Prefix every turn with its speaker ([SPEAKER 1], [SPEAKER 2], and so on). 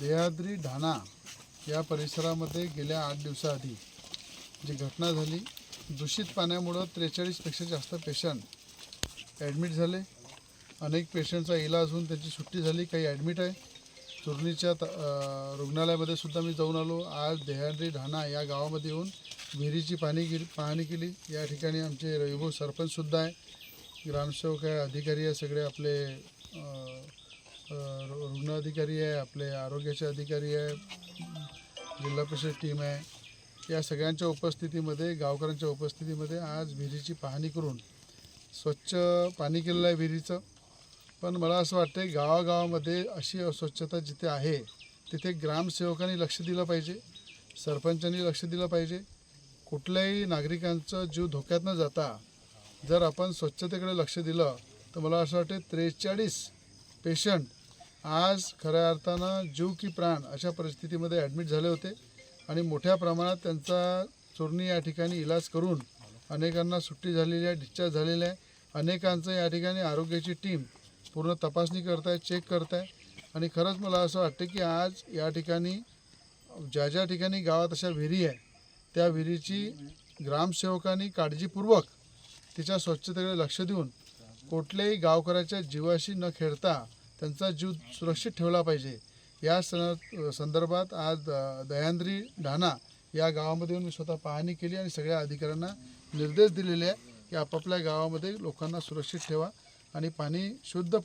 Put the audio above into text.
[SPEAKER 1] देहाद्री ढाणा या परिसरामध्ये गेल्या आठ दिवसाआधी जी घटना झाली दूषित पाण्यामुळं त्रेचाळीसपेक्षा जास्त पेशंट ॲडमिट झाले. अनेक पेशंटचा इलाज होऊन त्यांची सुट्टी झाली काही ॲडमिट आहे. चुरणीच्या त रुग्णालयामध्ये सुद्धा मी जाऊन आलो. आज देहाद्री ढाणा या गावामध्ये येऊन विहिरीची पाणी गेली पाहणी केली. या ठिकाणी आमचे रविभाऊ सरपंचसुद्धा आहे. ग्रामसेवक आहे अधिकारी आहे सगळे आपले रुग्ण अधिकारी आहे आपले आरोग्याचे अधिकारी आहे जिल्हा परिषद टीम आहे. या सगळ्यांच्या उपस्थितीमध्ये गावकऱ्यांच्या उपस्थितीमध्ये आज विहिरीची पाहणी करून स्वच्छ पाणी केलेलं आहे विहिरीचं. पण मला असं वाटतं आहे गावागावामध्ये अशी अस्वच्छता जिथे आहे तिथे ग्रामसेवकांनी लक्ष दिलं पाहिजे सरपंचांनी लक्ष दिलं पाहिजे. कुठल्याही नागरिकांचा जीव धोक्यात न जाता जर आपण स्वच्छतेकडे लक्ष दिलं तर मला असं वाटते त्रेचाळीस पेशंट आज खऱ्या अर्थानं जीव की प्राण अशा परिस्थितीमध्ये ॲडमिट झाले होते आणि मोठ्या प्रमाणात त्यांचा चोरणी या ठिकाणी इलाज करून अनेकांना सुट्टी झालेली आहे डिस्चार्ज झालेली आहे. अनेकांचं या ठिकाणी आरोग्याची टीम पूर्ण तपासणी करत आहे चेक करत आहे आणि खरंच मला असं वाटतं की आज या ठिकाणी ज्या ज्या ठिकाणी गावात अशा विहिरी आहे त्या विहिरीची ग्रामसेवकांनी काळजीपूर्वक तिच्या स्वच्छतेकडे लक्ष देऊन कुठल्याही गावकऱ्याच्या जीवाशी न खेळता त्यांचा जीव सुरक्षित ठेवला पाहिजे. या सण संदर्भात आज दह्यांद्री ढाणा या गावामध्ये येऊन मी स्वतः पाहणी केली आणि सगळ्या अधिकाऱ्यांना निर्देश दिलेले आहे की आपापल्या गावामध्ये लोकांना सुरक्षित ठेवा आणि पाणी शुद्ध पा